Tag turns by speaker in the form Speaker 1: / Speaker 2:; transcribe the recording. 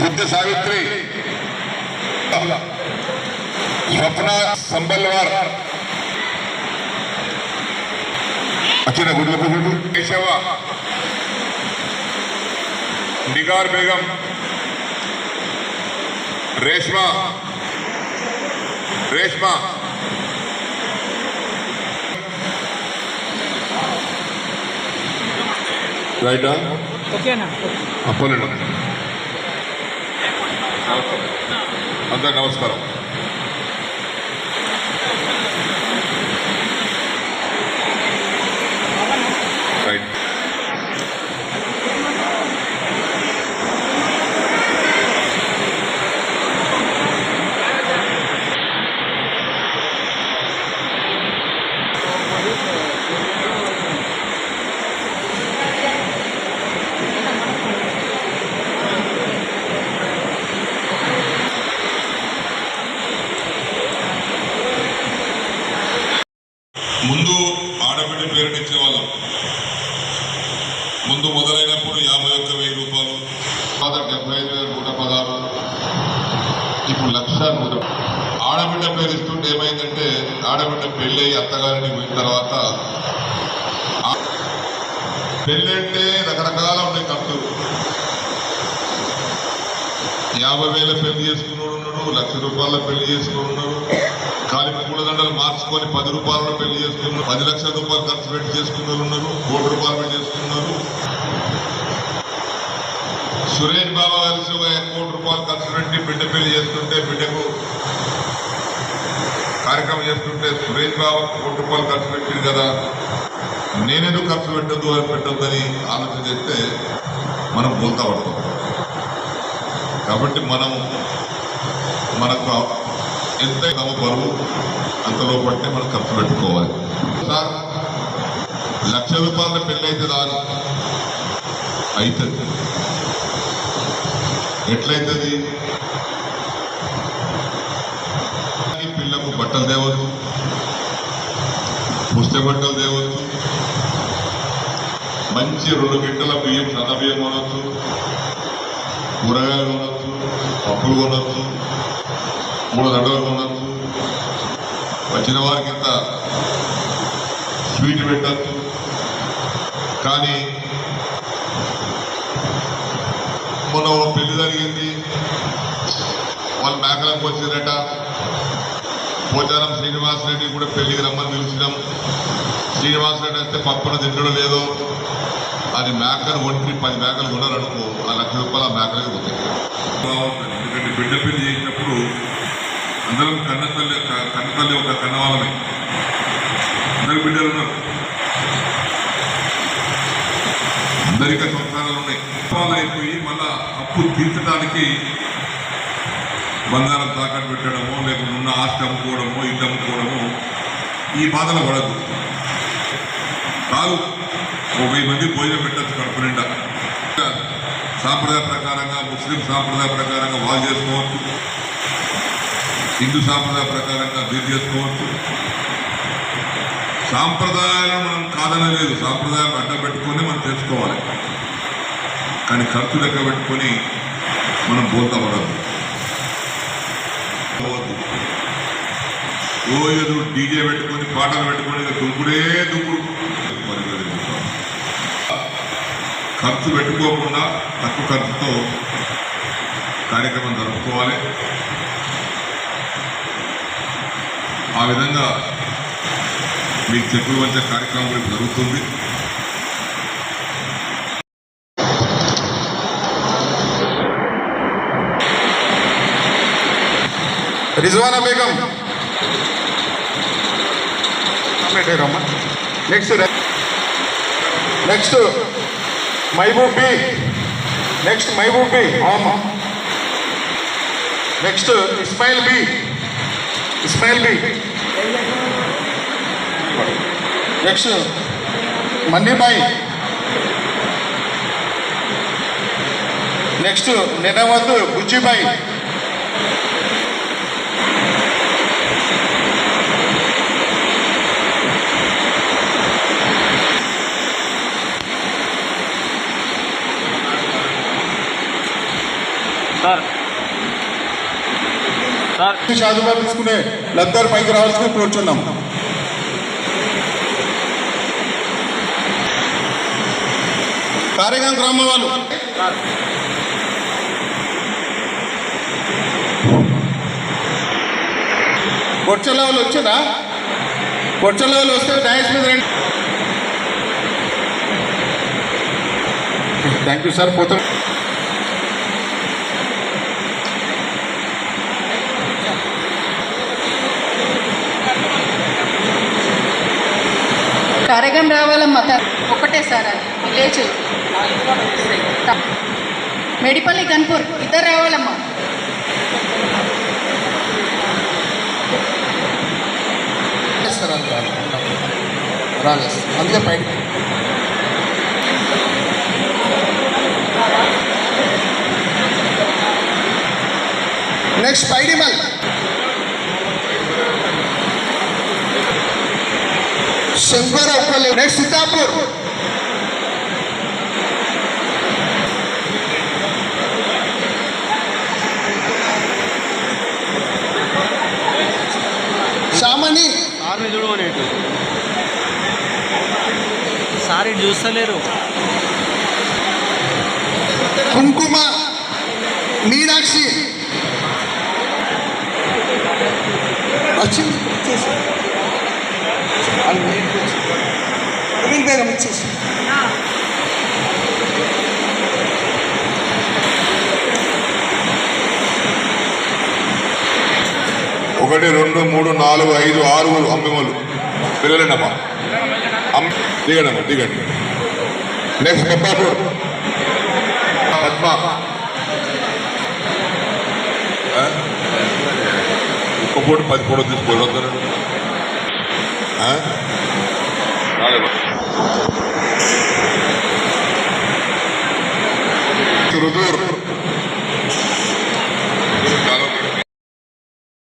Speaker 1: బుద్ధ సావిత్రి స్వప్న సంబల్వార్ వచ్చిన గుడ్ల గుడ్లు కేశవ నిగార్ బేగం రేష్మా రేష్మా రైటా
Speaker 2: ఓకేనా
Speaker 1: అప్పలేడు అందరు నమస్కారం రైట్ ముందు ఆడబిడ్డ పేరుని ఇచ్చేవాళ్ళం ముందు మొదలైనప్పుడు యాభై ఒక్క వెయ్యి రూపాయలు తర్వాత డెబ్బై ఐదు వేల నూట పదహారు ఇప్పుడు లక్ష నూట ఆడబిడ్డ పేరు ఇస్తుంటే ఏమైందంటే ఆడబిడ్డ పెళ్ళి అయ్యి అత్తగారిని పోయిన తర్వాత పెళ్ళి అంటే రకరకాల ఉన్నాయి కట్టు. యాభై వేల పెళ్ళి చేసుకున్నాడు ఉన్నాడు లక్ష రూపాయల పెళ్ళి చేసుకుని ఉన్నాడు. కాలి పూలదండలు మార్చుకొని పది రూపాయలలో పెళ్ళి చేసుకున్నారు పది లక్షల రూపాయలు ఖర్చు పెట్టి చేసుకున్న ఉన్నారు కోటి రూపాయలు పెట్టి చేసుకున్నారు సురేష్ బాబా కలిసి ఒక కోటి రూపాయలు ఖర్చు పెట్టి బిడ్డ పెళ్ళి చేస్తుంటే బిడ్డకు కార్యక్రమం చేస్తుంటే సురేష్ బాబు కోటి రూపాయలు ఖర్చు పెట్టింది కదా. నేనేదో ఖర్చు పెట్టద్దు అని పెట్టొద్దని ఆలోచన చేస్తే మనం బోల్తా పడతాం. కాబట్టి మనం మనకు ఎంత బరువు అంతలో పట్టే మనం ఖర్చు పెట్టుకోవాలి. సార్ లక్ష రూపాయల పెళ్ళి అవుతుందా అని అవుతుంది ఎట్లయితుంది ఈ పిల్లకు బట్టలు తేవచ్చు పుస్తక బట్టలు తేవచ్చు మంచి రెండు గిట్టల బియ్యం సన్న బియ్యం కొనవచ్చు కూరగాయలు కొనవచ్చు పప్పులు కొనవచ్చు మూడు దండలు కొనవచ్చు వచ్చిన వారికి ఇంత స్వీట్ పెట్టచ్చు కానీ మొన్న పెళ్ళి జరిగింది. వాళ్ళు మేకలకు వచ్చిందట. పోచారం శ్రీనివాసరెడ్డి కూడా పెళ్ళికి రమ్మని పిలిచినాం. శ్రీనివాస్ రెడ్డి అయితే పప్పున తింటడం లేదో. అది మేకలు వంటి పది మేకలు కొనాలనుకో ఆ లక్ష రూపాయలు ఆ మేకలకి పోతాయి. ఎందుకంటే బిడ్డ పెళ్ళి చేసినప్పుడు అందరం కన్న తల్లి కన్న తల్లి ఒక కన్నవాళ్ళమే. అందరు బిడ్డలు ఉన్నారు. అందరికీ సంసారాలు ఉన్నాయి. అయిపోయి మళ్ళా అప్పు తీర్చడానికి బంగారం తాకట్టు పెట్టడమో లేకుండా ఉన్న ఆస్తి అమ్ముకోవడమో ఇల్లు అమ్ముకోవడమో ఈ బాధలు పడద్దు. కాదు ఒక వెయ్యి మంది భోజనం పెట్టచ్చు కడుపు నిండా. సాంప్రదాయ ప్రకారంగా ముస్లిం సాంప్రదాయ ప్రకారంగా వాళ్ళు చేసుకోవచ్చు. హిందూ సాంప్రదాయ ప్రకారంగా వీరు చేసుకోవచ్చు. సాంప్రదాయాలను మనం కాదనలేదు సాంప్రదాయం అడ్డం పెట్టుకొని మనం తెలుసుకోవాలి కానీ ఖర్చు లెక్క పెట్టుకొని మనం బోల్తా పడద్దు. ఓ డీజే పెట్టుకొని పాటలు పెట్టుకొని దుమ్ముడే దుమ్ముడు ఖర్చు పెట్టుకోకుండా తక్కువ ఖర్చుతో కార్యక్రమం జరుపుకోవాలి. ఆ విధంగా మీకు చెప్పులు వచ్చే కార్యక్రమం జరుగుతుంది.
Speaker 3: రిజ్వానా బేగం. రమ్మ. Next next Mehboob Bi. Next Mehboob Bi. అమ్మ next Ismail Bi. Ismail Bi. Next Mannibai next నినవద్దు Bujjibai
Speaker 2: sir. Sir.
Speaker 3: షాదుగా తీసుకునే లబ్ధారు పైకి రావాల్సిన కోరుచున్నాం కారేగాం గ్రామం వాళ్ళు. కొచ్చల వాళ్ళు వచ్చారా? కొచ్చల వాళ్ళు వస్తే డాన్స్ మీద రండి. థ్యాంక్ యూ సార్ పోతాం.
Speaker 4: కరగం రావాలమ్మా ఒకటే సార్ అది. విలేజ్. మెడిపల్లి గన్పూర్ ఇద్దరు రావాలమ్మా.
Speaker 3: రాలేదు అందుకే నెక్స్ట్ పైడిమల్. శంకర్ ఒక్కలే నెక్స్ట్ సీతాపూర్ శామని
Speaker 2: చూడమనేటు సార్ చూస్తలేరు.
Speaker 3: కుంకుమ మీనాక్షి. వచ్చింది ప్రవీణ్
Speaker 1: ఒకటి రెండు మూడు నాలుగు ఐదు ఆరుగురు అమ్మిమలు పిల్లలండమ్మా అమ్ దిగండి అమ్మా దిగండి. నెక్స్ట్ పెప్పాపూర్ పద్మ. ఒక్క పూట పది పూట తీసుకోవాలి వద్దరు Tudo duro.